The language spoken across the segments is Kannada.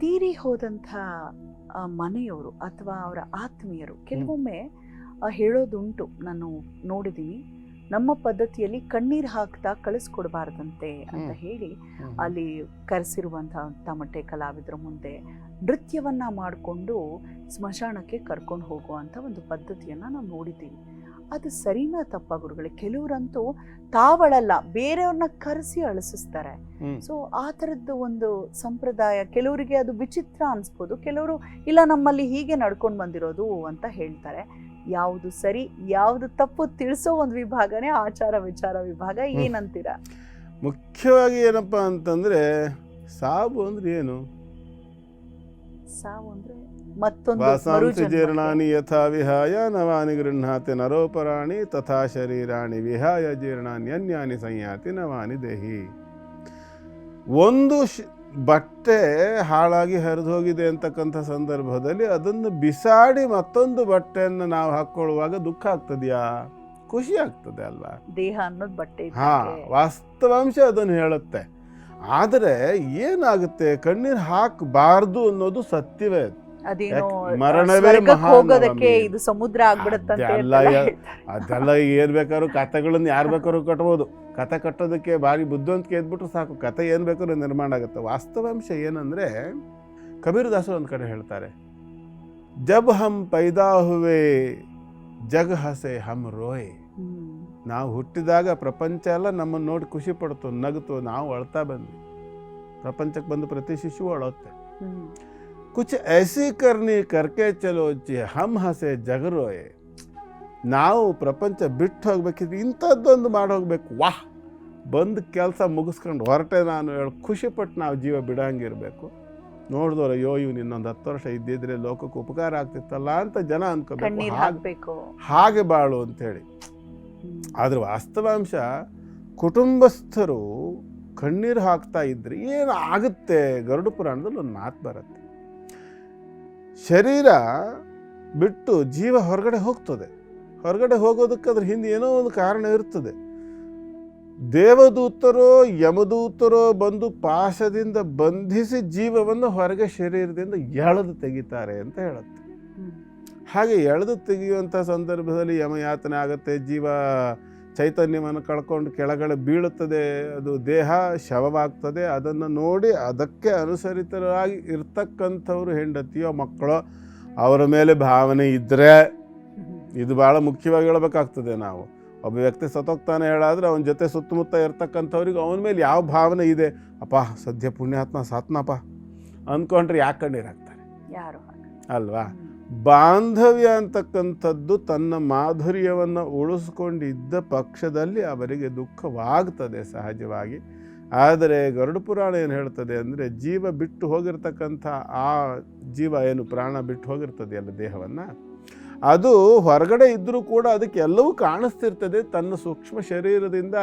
ತೀರಿ ಹೋದಂಥ ಮನೆಯವರು ಅಥವಾ ಅವರ ಆತ್ಮೀಯರು ಕೆಲವೊಮ್ಮೆ ಹೇಳೋದುಂಟು. ನಾನು ನೋಡಿದ್ದೀನಿ ನಮ್ಮ ಪದ್ಧತಿಯಲ್ಲಿ ಕಣ್ಣೀರು ಹಾಕ್ತಾ ಕಳಿಸ್ಕೊಡ್ಬಾರ್ದಂತೆ ಅಂತ ಹೇಳಿ ಅಲ್ಲಿ ಕರೆಸಿರುವಂತಹ ತಮಟೆ ಕಲಾವಿದರ ಮುಂದೆ ನೃತ್ಯವನ್ನ ಮಾಡಿಕೊಂಡು ಸ್ಮಶಾನಕ್ಕೆ ಕರ್ಕೊಂಡು ಹೋಗುವಂಥ ಒಂದು ಪದ್ಧತಿಯನ್ನ ನಾವು ನೋಡಿದ್ದೀವಿ. ಅದು ಸರಿನಾ ತಪ್ಪ ಗುರುಗಳೇ? ಕೆಲವರಂತೂ ತಾವಳಲ್ಲ ಬೇರೆಯವ್ರನ್ನ ಕರೆಸಿ ಅಳಿಸಿಸ್ತಾರೆ ಹ್ಮ್. ಸೊ ಆ ಥರದ್ದು ಒಂದು ಸಂಪ್ರದಾಯ ಕೆಲವರಿಗೆ ಅದು ವಿಚಿತ್ರ ಅನಿಸ್ಬೋದು. ಕೆಲವರು ಇಲ್ಲ ನಮ್ಮಲ್ಲಿ ಹೀಗೆ ನಡ್ಕೊಂಡು ಬಂದಿರೋದು ಅಂತ ಹೇಳ್ತಾರೆ. ಯಾವುದು ಸರಿ ಯಾವುದು ತಪ್ಪು ತಿಳಿಸೋ ಒಂದು ವಿಭಾಗನೇ ಆಚಾರ ವಿಚಾರ ವಿಭಾಗ ಏನಂತೀರಾ? ಮುಖ್ಯವಾಗಿ ಏನಪ್ಪ ಅಂತಂದ್ರೆ ಸಾವು ಅಂದ್ರೆ ಏನು? ಸಾವು ಅಂದ್ರೆ ಮತ್ತೊಂದು ಜೀರ್ಣಾನಿ ಯಥಾ ವಿಹಾಯ ನವಾನಿ ಗೃಹಾತಿ ನರೋಪರಾಣಿ ತಥಾ ಶರೀರಾಣಿ ವಿಹಾಯ ಜೀರ್ಣಾನಿ ಅನ್ಯಾನಿ ಸಂಯಾತಿ ನವಾನಿ ದೇಹಿ. ಒಂದು ಬಟ್ಟೆ ಹಾಳಾಗಿ ಹರಿದು ಹೋಗಿದೆ ಅಂತಕ್ಕಂಥ ಸಂದರ್ಭದಲ್ಲಿ ಅದನ್ನು ಬಿಸಾಡಿ ಮತ್ತೊಂದು ಬಟ್ಟೆಯನ್ನು ನಾವು ಹಾಕ್ಕೊಳ್ಳುವಾಗ ದುಃಖ ಆಗ್ತದ್ಯಾ? ಖುಷಿ ಆಗ್ತದೆ ಅಲ್ವಾ? ದೇಹ ಅನ್ನೋದು ಬಟ್ಟೆ ಹಾ ವಾಸ್ತವಾಂಶ ಅದನ್ನು ಹೇಳುತ್ತೆ. ಆದರೆ ಏನಾಗುತ್ತೆ? ಕಣ್ಣೀರು ಹಾಕಬಾರ್ದು ಅನ್ನೋದು ಸತ್ಯವೇ. ಅದೇನೋ ಹೋಗೋದಕ್ಕೆ ಇದು ಸಮುದ್ರ ಆಗ್ಬಿಡುತ್ತೆ ಅದೆಲ್ಲ. ಏನ್ ಬೇಕಾದ್ರು ಕಥೆಗಳನ್ನ ಯಾರು ಬೇಕಾದ್ರು ಕಟ್ಬೋದು. ಕತೆ ಕಟ್ಟೋದಕ್ಕೆ ಭಾರಿ ಬುದ್ಧಿವಂತಿಕೆ ಎದ್ಬಿಟ್ರೆ ಸಾಕು. ಕತೆ ಏನು ಬೇಕಾದ್ರೂ ನಿರ್ಮಾಣ ಆಗುತ್ತೆ. ವಾಸ್ತವಾಂಶ ಏನಂದ್ರೆ ಕಬೀರದಾಸರು ಒಂದು ಕಡೆ ಹೇಳ್ತಾರೆ ಜಬ್ ಹಮ್ ಪೈದಾ ಹುವೆ ಜಗ್ ಹಸೆ ಹಮ್ ರೋಯ್. ನಾವು ಹುಟ್ಟಿದಾಗ ಪ್ರಪಂಚ ಎಲ್ಲ ನಮ್ಮನ್ನು ನೋಡಿ ಖುಷಿ ಪಡ್ತು ನಗ್ತು ನಾವು ಅಳ್ತಾ ಬಂದ್ವಿ. ಪ್ರಪಂಚಕ್ಕೆ ಬಂದು ಪ್ರತಿ ಶಿಶು ಅಳುತ್ತೆ. ಕುಚ್ ಐಸಿ ಕರ್ನಿ ಕರ್ಕೆ ಚಲೋ ಜಿ ಹಮ್ ಹಸೆ ಜಗರೋಯೆ ನಾವು ಪ್ರಪಂಚ ಬಿಟ್ಟು ಹೋಗ್ಬೇಕಿದ್ರೆ ಇಂಥದ್ದೊಂದು ಮಾಡಿ ಹೋಗ್ಬೇಕು ವಾಹ್ ಬಂದು ಕೆಲಸ ಮುಗಿಸ್ಕೊಂಡು ಹೊರಟೆ ನಾನು ಹೇಳಿ ಖುಷಿಪಟ್ಟು ನಾವು ಜೀವ ಬಿಡಂಗಿರ್ಬೇಕು। ನೋಡಿದವ್ರು ಅಯ್ಯೋ ಇವ್ನು ಇನ್ನೊಂದು ಹತ್ತು ವರ್ಷ ಇದ್ದಿದ್ರೆ ಲೋಕಕ್ಕೆ ಉಪಕಾರ ಆಗ್ತಿತ್ತಲ್ಲ ಅಂತ ಜನ ಅನ್ಕೋಬೇಕು ಹಾಗೆ ಬಾಳು ಅಂತೇಳಿ ಆದರೆ ವಾಸ್ತವಾಂಶ ಕುಟುಂಬಸ್ಥರು ಕಣ್ಣೀರು ಹಾಕ್ತಾ ಇದ್ರೆ ಏನು ಆಗುತ್ತೆ ಗರುಡ ಪುರಾಣದಲ್ಲಿ ಒಂದು ಮಾತು ಬರುತ್ತೆ. ಶರೀರ ಬಿಟ್ಟು ಜೀವ ಹೊರಗಡೆ ಹೋಗ್ತದೆ. ಹೊರಗಡೆ ಹೋಗೋದಕ್ಕೆ ಅದ್ರ ಹಿಂದೆ ಏನೋ ಒಂದು ಕಾರಣ ಇರ್ತದೆ. ದೇವದೂತರೋ ಯಮದೂತರೋ ಬಂದು ಪಾಶದಿಂದ ಬಂಧಿಸಿ ಜೀವವನ್ನು ಹೊರಗೆ ಶರೀರದಿಂದ ಎಳೆದು ತೆಗಿತಾರೆ ಅಂತ ಹೇಳುತ್ತೆ. ಹಾಗೆ ಎಳೆದು ತೆಗೆಯುವಂಥ ಸಂದರ್ಭದಲ್ಲಿ ಯಮಯಾತನೆ ಆಗುತ್ತೆ ಜೀವ ಚೈತನ್ಯವನ್ನು ಕಳ್ಕೊಂಡು ಕೆಳಗಡೆ ಬೀಳುತ್ತದೆ ಅದು ದೇಹ ಶವವಾಗ್ತದೆ. ಅದನ್ನು ನೋಡಿ ಅದಕ್ಕೆ ಅನುಸರಿತರಾಗಿ ಇರ್ತಕ್ಕಂಥವ್ರು ಹೆಂಡತಿಯೋ ಮಕ್ಕಳೋ ಅವರ ಮೇಲೆ ಭಾವನೆ ಇದ್ದರೆ ಇದು ಭಾಳ ಮುಖ್ಯವಾಗಿ ಹೇಳಬೇಕಾಗ್ತದೆ ನಾವು. ಒಬ್ಬ ವ್ಯಕ್ತಿ ಸತ್ತೋಗ್ತಾನೆ ಹೇಳಾದ್ರೆ ಅವನ ಜೊತೆ ಸುತ್ತಮುತ್ತ ಇರ್ತಕ್ಕಂಥವ್ರಿಗೆ ಅವನ ಮೇಲೆ ಯಾವ ಭಾವನೆ ಇದೆ? ಅಪ್ಪ ಸದ್ಯ ಪುಣ್ಯಾತ್ಮ ಸಾತ್ನಪ್ಪ. ಅಂದ್ಕೊಂಡ್ರೆ ಯಾಕೆ ಕಣ್ಣೀರಾಗ್ತಾರೆ? ಅಲ್ವಾ. ಬಾಂಧವ್ಯ ಅಂತಕ್ಕಂಥದ್ದು ತನ್ನ ಮಾಧುರ್ಯವನ್ನು ಉಳಿಸ್ಕೊಂಡಿದ್ದ ಪಕ್ಷದಲ್ಲಿ ಅವರಿಗೆ ದುಃಖವಾಗ್ತದೆ ಸಹಜವಾಗಿ. ಆದರೆ ಗರುಡ ಪುರಾಣ ಏನು ಹೇಳ್ತದೆ ಅಂದರೆ, ಜೀವ ಬಿಟ್ಟು ಹೋಗಿರ್ತಕ್ಕಂಥ ಆ ಜೀವ ಏನು ಪ್ರಾಣ ಬಿಟ್ಟು ಹೋಗಿರ್ತದೆಯಲ್ಲ ದೇಹವನ್ನು? ಅದು ಹೊರಗಡೆ ಇದ್ದರೂ ಕೂಡ ಅದಕ್ಕೆಲ್ಲವೂ ಕಾಣಿಸ್ತಿರ್ತದೆ. ತನ್ನ ಸೂಕ್ಷ್ಮ ಶರೀರದಿಂದ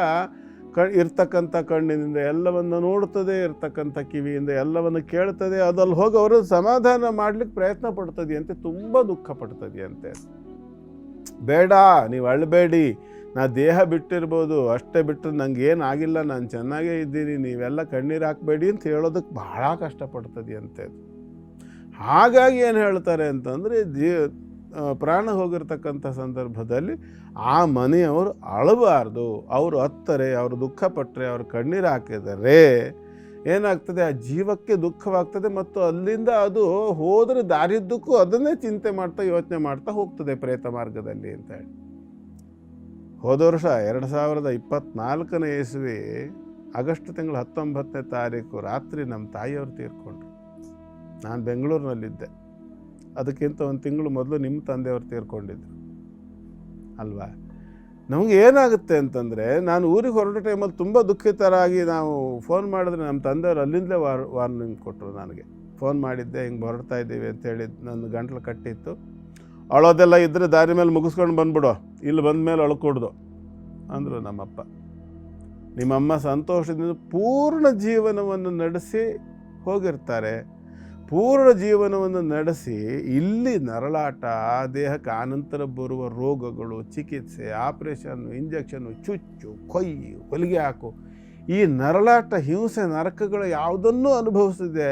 ಕ ಇರ್ತಕ್ಕಂಥ ಕಣ್ಣಿನಿಂದ ಎಲ್ಲವನ್ನು ನೋಡ್ತದೆ ಇರ್ತಕ್ಕಂಥ ಕಿವಿಯಿಂದ ಎಲ್ಲವನ್ನು ಕೇಳ್ತದೆ ಅದಲ್ಲಿ ಹೋಗಿ ಅವರು ಸಮಾಧಾನ ಮಾಡ್ಲಿಕ್ಕೆ ಪ್ರಯತ್ನ ಪಡ್ತದೆಯಂತೆ ತುಂಬ ದುಃಖ ಪಡ್ತದೆಯಂತೆ ಬೇಡ ನೀವು ಅಳಬೇಡಿ ನಾ ದೇಹ ಬಿಟ್ಟಿರ್ಬೋದು ಅಷ್ಟೇ ಬಿಟ್ಟರೆ ನಂಗೆ ಏನು ಆಗಿಲ್ಲ ನಾನು ಚೆನ್ನಾಗೇ ಇದ್ದೀನಿ ನೀವೆಲ್ಲ ಕಣ್ಣೀರು ಹಾಕಬೇಡಿ ಅಂತ ಹೇಳೋದಕ್ಕೆ ಬಹಳ ಕಷ್ಟಪಡ್ತದೆಯಂತೆ. ಹಾಗಾಗಿ ಏನು ಹೇಳ್ತಾರೆ ಅಂತಂದರೆ ಆ, ಪ್ರಾಣ ಹೋಗಿರ್ತಕ್ಕಂಥ ಸಂದರ್ಭದಲ್ಲಿ ಆ ಮನೆಯವರು ಅಳಬಾರ್ದು. ಅವರು ಹತ್ತರೆ ಅವರು ದುಃಖಪಟ್ಟರೆ ಅವರು ಕಣ್ಣೀರು ಹಾಕಿದರೆ ಏನಾಗ್ತದೆ? ಆ ಜೀವಕ್ಕೆ ದುಃಖವಾಗ್ತದೆ ಮತ್ತು ಅಲ್ಲಿಂದ ಅದು ಹೋದರೆ ದಾರಿದ್ದಕ್ಕೂ ಅದನ್ನೇ ಚಿಂತೆ ಮಾಡ್ತಾ, ಯೋಚನೆ ಮಾಡ್ತಾ ಹೋಗ್ತದೆ ಪ್ರೇತ ಮಾರ್ಗದಲ್ಲಿ ಅಂತ ಹೇಳಿ. ಹೋದ ವರ್ಷ ಎರಡು ಸಾವಿರದ ಇಪ್ಪತ್ನಾಲ್ಕನೇ ಇಸ್ವಿ, ಆಗಸ್ಟ್ ತಿಂಗಳು ಹತ್ತೊಂಬತ್ತನೇ ತಾರೀಕು ರಾತ್ರಿ ನಮ್ಮ ತಾಯಿಯವರು ತೀರ್ಕೊಂಡ್ರು. ನಾನು ಬೆಂಗಳೂರಿನಲ್ಲಿದ್ದೆ. ಅದಕ್ಕಿಂತ ಒಂದು ತಿಂಗಳು ಮೊದಲು ನಿಮ್ಮ ತಂದೆಯವರು ತೀರ್ಕೊಂಡಿದ್ರು. ಅಲ್ವಾ? ನಮಗೆ ಏನಾಗುತ್ತೆ ಅಂತಂದರೆ, ನಾನು ಊರಿಗೆ ಹೊರಟ ಟೈಮಲ್ಲಿ ತುಂಬ ದುಃಖಿತರಾಗಿ ನಾವು ಫೋನ್ ಮಾಡಿದ್ರೆ ನಮ್ಮ ತಂದೆಯವರು ಅಲ್ಲಿಂದಲೇ ವಾರ್ ವಾರ್ನಿಂಗ್ ಕೊಟ್ಟರು ನನಗೆ. ಫೋನ್ ಮಾಡಿದ್ದೆ, ಹಿಂಗೆ ಹೊರಡ್ತಾ ಇದ್ದೀವಿ ಅಂತೇಳಿ ನನ್ನ ಗಂಟ್ಲು ಕಟ್ಟಿತ್ತು. ಅಳೋದೆಲ್ಲ ಇದ್ದರೆ ದಾರಿ ಮೇಲೆ ಮುಗಿಸ್ಕೊಂಡು ಬಂದ್ಬಿಡು. ಇಲ್ಲಿ ಬಂದ ಮೇಲೆ ಅಳ್ಕೊಡ್ದು ಅಂದರು ನಮ್ಮಪ್ಪ. ನಿಮ್ಮಮ್ಮ ಸಂತೋಷದಿಂದ ಪೂರ್ಣ ಜೀವನವನ್ನು ನಡೆಸಿ ಹೋಗಿರ್ತಾರೆ. ಪೂರ್ಣ ಜೀವನವನ್ನು ನಡೆಸಿ ಇಲ್ಲಿ ನರಳಾಟ, ದೇಹಕ್ಕೆ ಆನಂತರ ಬರುವ ರೋಗಗಳು, ಚಿಕಿತ್ಸೆ ಆಪ್ರೇಷನ್ನು ಇಂಜೆಕ್ಷನ್ನು ಚುಚ್ಚು ಕೊಯ್ಯಿ ಹೊಲಿಗೆ ಹಾಕು. ಈ ನರಳಾಟ, ಹಿಂಸೆ, ನರಕಗಳು ಯಾವುದನ್ನೂ ಅನುಭವಿಸಿದೆ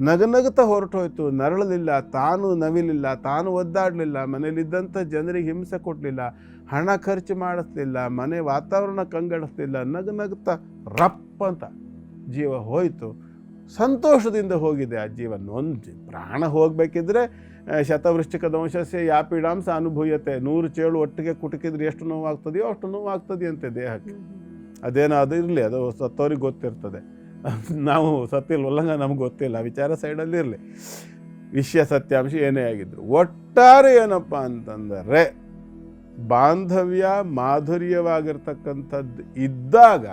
ನಗನಗುತ್ತಾ ಹೊರಟೋಯ್ತು. ನರಳಲಿಲ್ಲ, ತಾನು ನವಿಲಿಲ್ಲ, ತಾನು ಒದ್ದಾಡಲಿಲ್ಲ. ಮನೇಲಿದ್ದಂಥ ಜನರಿಗೆ ಹಿಂಸೆ ಕೊಡಲಿಲ್ಲ, ಹಣ ಖರ್ಚು ಮಾಡಿಸ್ಲಿಲ್ಲ, ಮನೆ ವಾತಾವರಣ ಕಂಗಡಿಸ್ಲಿಲ್ಲ, ನಗನಗುತ್ತಾ ರಪ್ಪ ಅಂತ ಜೀವ ಹೋಯಿತು. ಸಂತೋಷದಿಂದ ಹೋಗಿದೆ ಆ ಜೀವನ. ಒಂದು ಪ್ರಾಣ ಹೋಗಬೇಕಿದ್ರೆ ಶತವೃಷ್ಟಿಕ ದಂಶಸ್ಯ ಯಾಪಿಡಾಂಸ ಅನುಭೂಯತೆ ನೂರು ಚೇಳು ಒಟ್ಟಿಗೆ ಕುಟುಕಿದ್ರೆ ಎಷ್ಟು ನೋವಾಗ್ತದೆಯೋ ಅಷ್ಟು ನೋವಾಗ್ತದೆಯಂತೆ ದೇಹಕ್ಕೆ. ಅದೇನೋ ಅದು ಇರಲಿ ಅದು ಸತ್ತವ್ರಿಗೆ ಗೊತ್ತಿರ್ತದೆ. ನಾವು ಸತ್ತಿಲ್ವಲ್ಲ ನಮ್ಗೆ ಗೊತ್ತಿಲ್ಲ ವಿಚಾರ ಸೈಡಲ್ಲಿ ಇರಲಿ. ವಿಷಯ ಸತ್ಯಾಂಶ ಏನೇ ಆಗಿದ್ರು. ಒಟ್ಟಾರೆ ಏನಪ್ಪ ಅಂತಂದರೆ ಬಾಂಧವ್ಯ ಮಾಧುರ್ಯವಾಗಿರ್ತಕ್ಕಂಥದ್ದು ಇದ್ದಾಗ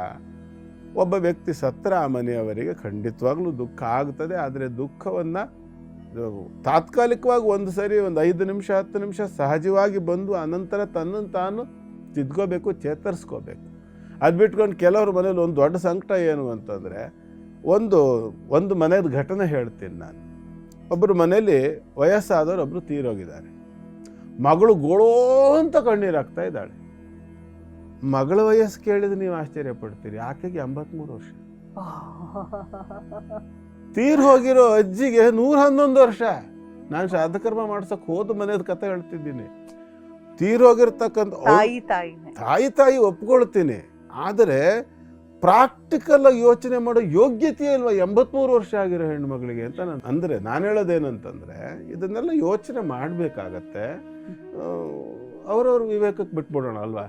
ಒಬ್ಬ ವ್ಯಕ್ತಿ ಸತ್ರ ಆ ಮನೆಯವರಿಗೆ ಖಂಡಿತವಾಗ್ಲೂ ದುಃಖ ಆಗ್ತದೆ, ಆದರೆ ದುಃಖವನ್ನು ತಾತ್ಕಾಲಿಕವಾಗಿ ಒಂದು ಸರಿ, ಒಂದು ಐದು ನಿಮಿಷ, ಹತ್ತು ನಿಮಿಷ ಸಹಜವಾಗಿ ಬಂದು ಅನಂತರ ತನ್ನನ್ನು ತಾನು ತಿದ್ಕೋಬೇಕು, ಚೇತರಿಸ್ಕೋಬೇಕು. ಅದು ಬಿಟ್ಕೊಂಡು ಕೆಲವ್ರ ಮನೇಲಿ ಒಂದು ದೊಡ್ಡ ಸಂಕಟ ಏನು ಅಂತಂದರೆ, ಒಂದು ಒಂದು ಮನೆಯದ ಘಟನೆ ಹೇಳ್ತೀನಿ ನಾನು. ಒಬ್ಬರು ಮನೇಲಿ ವಯಸ್ಸಾದವರು ಒಬ್ಬರು ತೀರೋಗಿದ್ದಾರೆ. ಮಗಳು ಗೋಳೋ ಅಂತ ಕಣ್ಣೀರಾಗ್ತಾ ಇದ್ದಾಳೆ. ಮಗಳ ವಯಸ್ಸು ಕೇಳಿದ್ರೆ ನೀವು ಆಶ್ಚರ್ಯ ಪಡ್ತೀರಿ ಆಕೆಗೆ ಎಂಬತ್ಮೂರು ವರ್ಷ. ತೀರ್ ಹೋಗಿರೋ ಅಜ್ಜಿಗೆ ನೂರ ಹನ್ನೊಂದು ವರ್ಷ. ನಾನು ಶ್ರಾದ್ದಕರ್ಮ ಮಾಡ್ಸಕ್ ಹೋದ ಮನೆಯದ ಕತೆ ಹೇಳ್ತಿದ್ದೀನಿ. ತೀರ್ ಹೋಗಿರ್ತಕ್ಕಂಥ ಅವ್ರ್- ತಾಯಿ ತಾಯಿನೇ ತಾಯಿ ತಾಯಿ ಒಪ್ಕೊಳ್ತೀನಿ. ಆದರೆ ಪ್ರಾಕ್ಟಿಕಲ್ ಆಗಿ ಯೋಚನೆ ಮಾಡೋ ಯೋಗ್ಯತೆ ಇಲ್ವಾ? ಎಂಬತ್ಮೂರು ವರ್ಷ ಆಗಿರೋ ಹೆಣ್ಮಗಳಿಗೆ ಅಂತ ನಾನು ಅಂದರೆ ನಾನು ಹೇಳೋದೇನಂತಂದರೆ ಇದನ್ನೆಲ್ಲ ಯೋಚನೆ ಮಾಡಬೇಕಾಗತ್ತೆ. ಅವ್ರವ್ರ ವಿವೇಕಕ್ಕೆ ಬಿಟ್ಬಿಡೋಣ ಅಲ್ವಾ?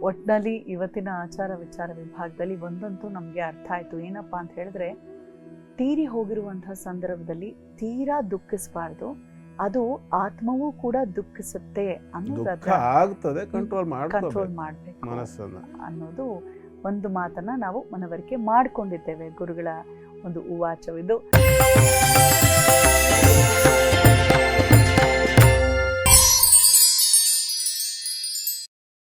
ಒಟ್ನಲ್ಲಿ ಇವತ್ತಿನ ಆಚಾರ ವಿಚಾರ ವಿಭಾಗದಲ್ಲಿ ಒಂದಂತೂ ನಮಗೆ ಅರ್ಥ ಆಯ್ತು. ಏನಪ್ಪ ಅಂತ ಹೇಳಿದ್ರೆ ತೀರಿ ಹೋಗಿರುವಂತಹ ಸಂದರ್ಭದಲ್ಲಿ ತೀರಾ ದುಃಖಿಸಬಾರ್ದು. ಅದು ಆತ್ಮವೂ ಕೂಡ ದುಃಖಿಸುತ್ತೆ ಆಗ್ತದೆ ಕಂಟ್ರೋಲ್ ಮಾಡ್ಬೇಕು ಮನಸ್ಸನ್ನ. ಅನ್ನೋದು ಒಂದು ಮಾತನ್ನ ನಾವು ಮನವರಿಕೆ ಮಾಡ್ಕೊಂಡಿದ್ದೇವೆ. ಗುರುಗಳ ಒಂದು ಉವಾಚವಿದು.